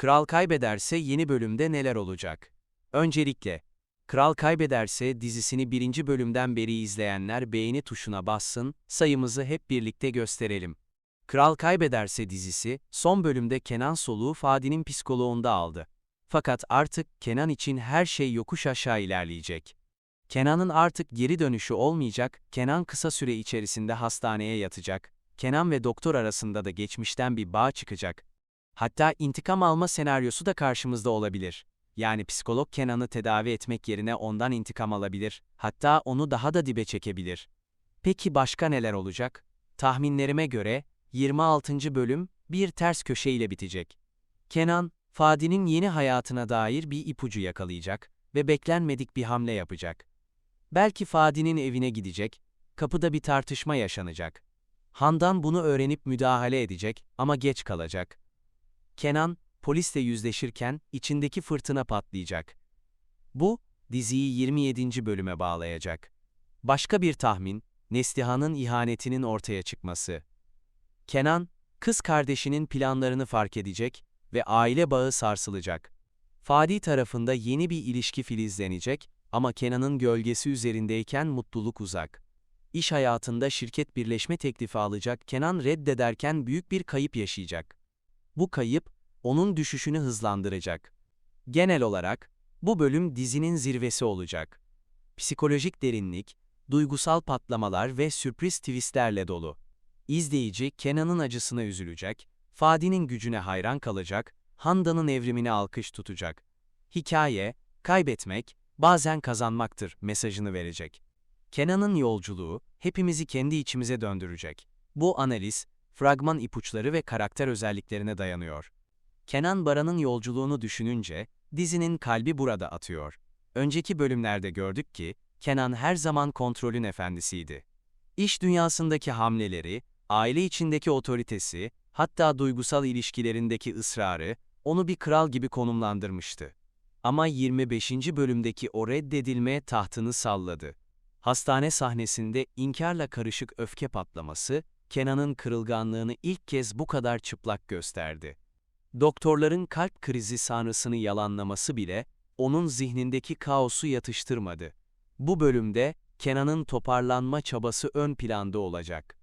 Kral kaybederse yeni bölümde neler olacak? Öncelikle, Kral Kaybederse dizisini birinci bölümden beri izleyenler beğeni tuşuna bassın, sayımızı hep birlikte gösterelim. Kral Kaybederse dizisi, son bölümde Kenan soluğu Fadi'nin psikoloğunda aldı. Fakat artık Kenan için her şey yokuş aşağı ilerleyecek. Kenan'ın artık geri dönüşü olmayacak, Kenan kısa süre içerisinde hastaneye yatacak, Kenan ve doktor arasında da geçmişten bir bağ çıkacak. Hatta intikam alma senaryosu da karşımızda olabilir. Yani psikolog Kenan'ı tedavi etmek yerine ondan intikam alabilir, hatta onu daha da dibe çekebilir. Peki başka neler olacak? Tahminlerime göre 26. bölüm bir ters köşe ile bitecek. Kenan, Fadi'nin yeni hayatına dair bir ipucu yakalayacak ve beklenmedik bir hamle yapacak. Belki Fadi'nin evine gidecek, kapıda bir tartışma yaşanacak. Handan bunu öğrenip müdahale edecek ama geç kalacak. Kenan, polisle yüzleşirken içindeki fırtına patlayacak. Bu, diziyi 27. bölüme bağlayacak. Başka bir tahmin, Neslihan'ın ihanetinin ortaya çıkması. Kenan, kız kardeşinin planlarını fark edecek ve aile bağı sarsılacak. Fadi tarafında yeni bir ilişki filizlenecek ama Kenan'ın gölgesi üzerindeyken mutluluk uzak. İş hayatında şirket birleşme teklifi alacak Kenan reddederken büyük bir kayıp yaşayacak. Bu kayıp, onun düşüşünü hızlandıracak. Genel olarak, bu bölüm dizinin zirvesi olacak. Psikolojik derinlik, duygusal patlamalar ve sürpriz twistlerle dolu. İzleyici, Kenan'ın acısına üzülecek, Fadi'nin gücüne hayran kalacak, Handa'nın evrimini alkış tutacak. Hikaye, kaybetmek, bazen kazanmaktır mesajını verecek. Kenan'ın yolculuğu, hepimizi kendi içimize döndürecek. Bu analiz, fragman ipuçları ve karakter özelliklerine dayanıyor. Kenan Baran'ın yolculuğunu düşününce, dizinin kalbi burada atıyor. Önceki bölümlerde gördük ki, Kenan her zaman kontrolün efendisiydi. İş dünyasındaki hamleleri, aile içindeki otoritesi, hatta duygusal ilişkilerindeki ısrarı, onu bir kral gibi konumlandırmıştı. Ama 25. bölümdeki o reddedilme tahtını salladı. Hastane sahnesinde inkarla karışık öfke patlaması, Kenan'ın kırılganlığını ilk kez bu kadar çıplak gösterdi. Doktorların kalp krizi sanrısını yalanlaması bile, onun zihnindeki kaosu yatıştırmadı. Bu bölümde, Kenan'ın toparlanma çabası ön planda olacak.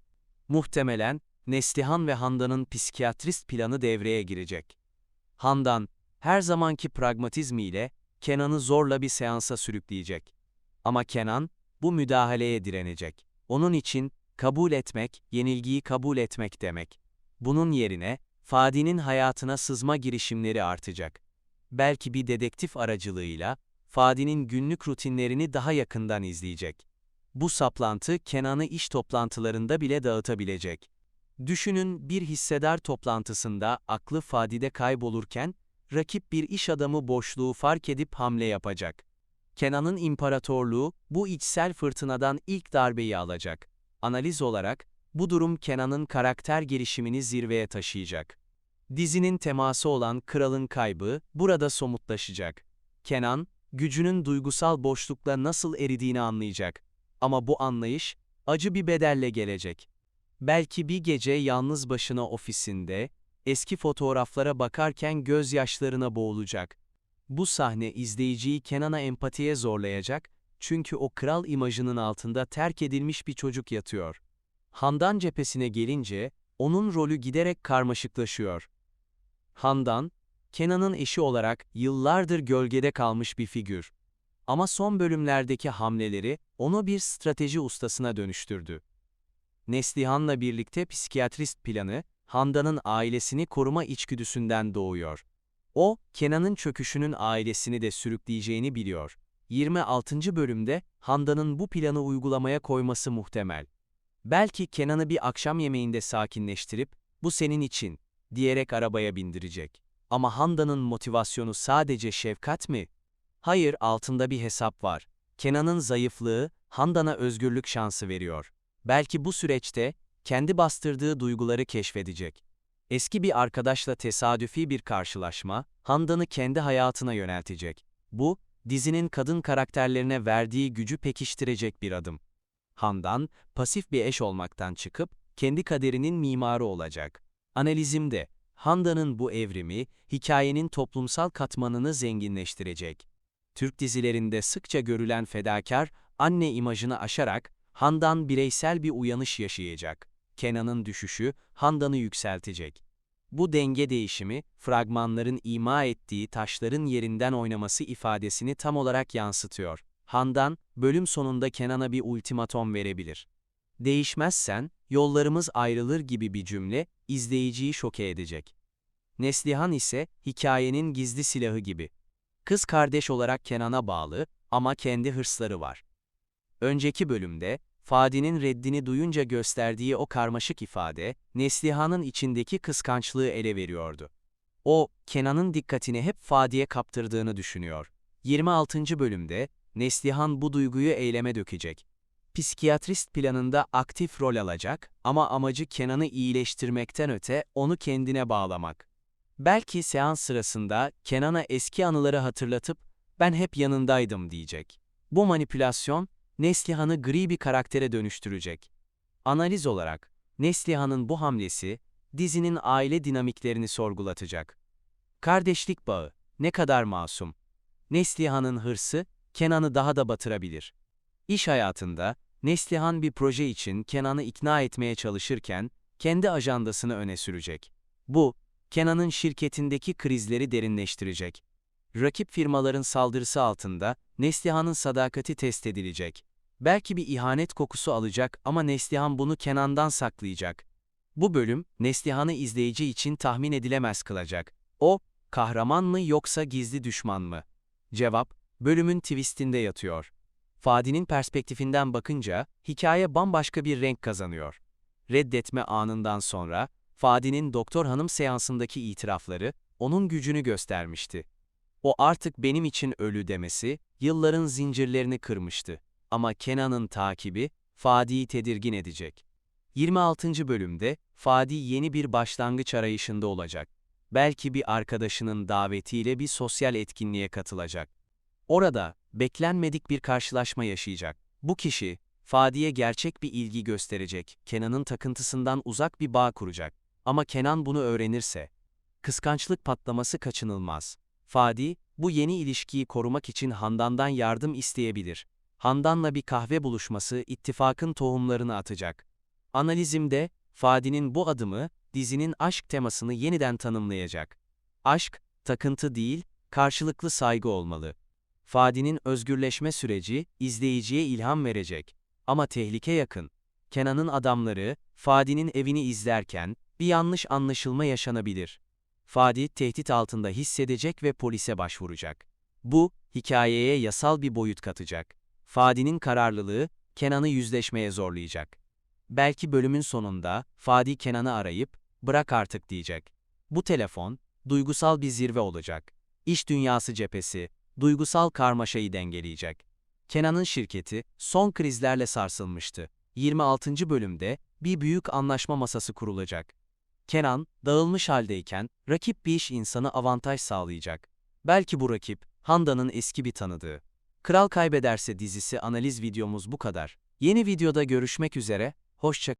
Muhtemelen, Neslihan ve Handan'ın psikiyatrist planı devreye girecek. Handan, her zamanki pragmatizmiyle, Kenan'ı zorla bir seansa sürükleyecek. Ama Kenan, bu müdahaleye direnecek. Onun için, kabul etmek, yenilgiyi kabul etmek demek. Bunun yerine, Fadi'nin hayatına sızma girişimleri artacak. Belki bir dedektif aracılığıyla, Fadi'nin günlük rutinlerini daha yakından izleyecek. Bu saplantı Kenan'ı iş toplantılarında bile dağıtabilecek. Düşünün bir hissedar toplantısında aklı Fadi'de kaybolurken, rakip bir iş adamı boşluğu fark edip hamle yapacak. Kenan'ın imparatorluğu bu içsel fırtınadan ilk darbeyi alacak. Analiz olarak, bu durum Kenan'ın karakter gelişimini zirveye taşıyacak. Dizinin teması olan kralın kaybı burada somutlaşacak. Kenan, gücünün duygusal boşlukla nasıl eridiğini anlayacak. Ama bu anlayış, acı bir bedelle gelecek. Belki bir gece yalnız başına ofisinde, eski fotoğraflara bakarken gözyaşlarına boğulacak. Bu sahne izleyiciyi Kenan'a empatiye zorlayacak, çünkü o kral imajının altında terk edilmiş bir çocuk yatıyor. Handan cephesine gelince, onun rolü giderek karmaşıklaşıyor. Handan, Kenan'ın eşi olarak yıllardır gölgede kalmış bir figür. Ama son bölümlerdeki hamleleri onu bir strateji ustasına dönüştürdü. Neslihan'la birlikte psikiyatrist planı, Handan'ın ailesini koruma içgüdüsünden doğuyor. O, Kenan'ın çöküşünün ailesini de sürükleyeceğini biliyor. 26. bölümde Handan'ın bu planı uygulamaya koyması muhtemel. Belki Kenan'ı bir akşam yemeğinde sakinleştirip, bu senin için, diyerek arabaya bindirecek. Ama Handan'ın motivasyonu sadece şefkat mi? Hayır, altında bir hesap var. Kenan'ın zayıflığı, Handan'a özgürlük şansı veriyor. Belki bu süreçte, kendi bastırdığı duyguları keşfedecek. Eski bir arkadaşla tesadüfi bir karşılaşma, Handan'ı kendi hayatına yöneltecek. Bu, dizinin kadın karakterlerine verdiği gücü pekiştirecek bir adım. Handan, pasif bir eş olmaktan çıkıp, kendi kaderinin mimarı olacak. Analizimde, Handa'nın bu evrimi, hikayenin toplumsal katmanını zenginleştirecek. Türk dizilerinde sıkça görülen fedakar, anne imajını aşarak, Handan bireysel bir uyanış yaşayacak. Kenan'ın düşüşü, Handan'ı yükseltecek. Bu denge değişimi, fragmanların ima ettiği taşların yerinden oynaması ifadesini tam olarak yansıtıyor. Handan, bölüm sonunda Kenan'a bir ultimatom verebilir. Değişmezsen, yollarımız ayrılır gibi bir cümle, izleyiciyi şoke edecek. Neslihan ise, hikayenin gizli silahı gibi. Kız kardeş olarak Kenan'a bağlı ama kendi hırsları var. Önceki bölümde, Fadi'nin reddini duyunca gösterdiği o karmaşık ifade, Neslihan'ın içindeki kıskançlığı ele veriyordu. O, Kenan'ın dikkatini hep Fadi'ye kaptırdığını düşünüyor. 26. bölümde, Neslihan bu duyguyu eyleme dökecek. Psikiyatrist planında aktif rol alacak ama amacı Kenan'ı iyileştirmekten öte onu kendine bağlamak. Belki seans sırasında Kenan'a eski anıları hatırlatıp ben hep yanındaydım diyecek. Bu manipülasyon Neslihan'ı gri bir karaktere dönüştürecek. Analiz olarak, Neslihan'ın bu hamlesi, dizinin aile dinamiklerini sorgulatacak. Kardeşlik bağı, ne kadar masum. Neslihan'ın hırsı, Kenan'ı daha da batırabilir. İş hayatında, Neslihan bir proje için Kenan'ı ikna etmeye çalışırken, kendi ajandasını öne sürecek. Bu, Kenan'ın şirketindeki krizleri derinleştirecek. Rakip firmaların saldırısı altında, Neslihan'ın sadakati test edilecek. Belki bir ihanet kokusu alacak ama Neslihan bunu Kenan'dan saklayacak. Bu bölüm, Neslihan'ı izleyici için tahmin edilemez kılacak. O, kahraman mı yoksa gizli düşman mı? Cevap, bölümün twistinde yatıyor. Fadi'nin perspektifinden bakınca, hikaye bambaşka bir renk kazanıyor. Reddetme anından sonra, Fadi'nin doktor hanım seansındaki itirafları, onun gücünü göstermişti. O artık benim için ölü demesi, yılların zincirlerini kırmıştı. Ama Kenan'ın takibi, Fadi'yi tedirgin edecek. 26. bölümde, Fadi yeni bir başlangıç arayışında olacak. Belki bir arkadaşının davetiyle bir sosyal etkinliğe katılacak. Orada, beklenmedik bir karşılaşma yaşayacak. Bu kişi, Fadi'ye gerçek bir ilgi gösterecek, Kenan'ın takıntısından uzak bir bağ kuracak. Ama Kenan bunu öğrenirse, kıskançlık patlaması kaçınılmaz. Fadi, bu yeni ilişkiyi korumak için Handan'dan yardım isteyebilir. Handan'la bir kahve buluşması ittifakın tohumlarını atacak. Analizimde, Fadi'nin bu adımı, dizinin aşk temasını yeniden tanımlayacak. Aşk, takıntı değil, karşılıklı saygı olmalı. Fadi'nin özgürleşme süreci, izleyiciye ilham verecek. Ama tehlike yakın. Kenan'ın adamları, Fadi'nin evini izlerken, bir yanlış anlaşılma yaşanabilir. Fadi, tehdit altında hissedecek ve polise başvuracak. Bu, hikayeye yasal bir boyut katacak. Fadi'nin kararlılığı, Kenan'ı yüzleşmeye zorlayacak. Belki bölümün sonunda, Fadi Kenan'ı arayıp, bırak artık diyecek. Bu telefon, duygusal bir zirve olacak. İş dünyası cephesi, duygusal karmaşayı dengeleyecek. Kenan'ın şirketi, son krizlerle sarsılmıştı. 26. bölümde, bir büyük anlaşma masası kurulacak. Kenan, dağılmış haldeyken, rakip bir iş insanı avantaj sağlayacak. Belki bu rakip, Handa'nın eski bir tanıdığı. Kral Kaybederse dizisi analiz videomuz bu kadar. Yeni videoda görüşmek üzere, hoşça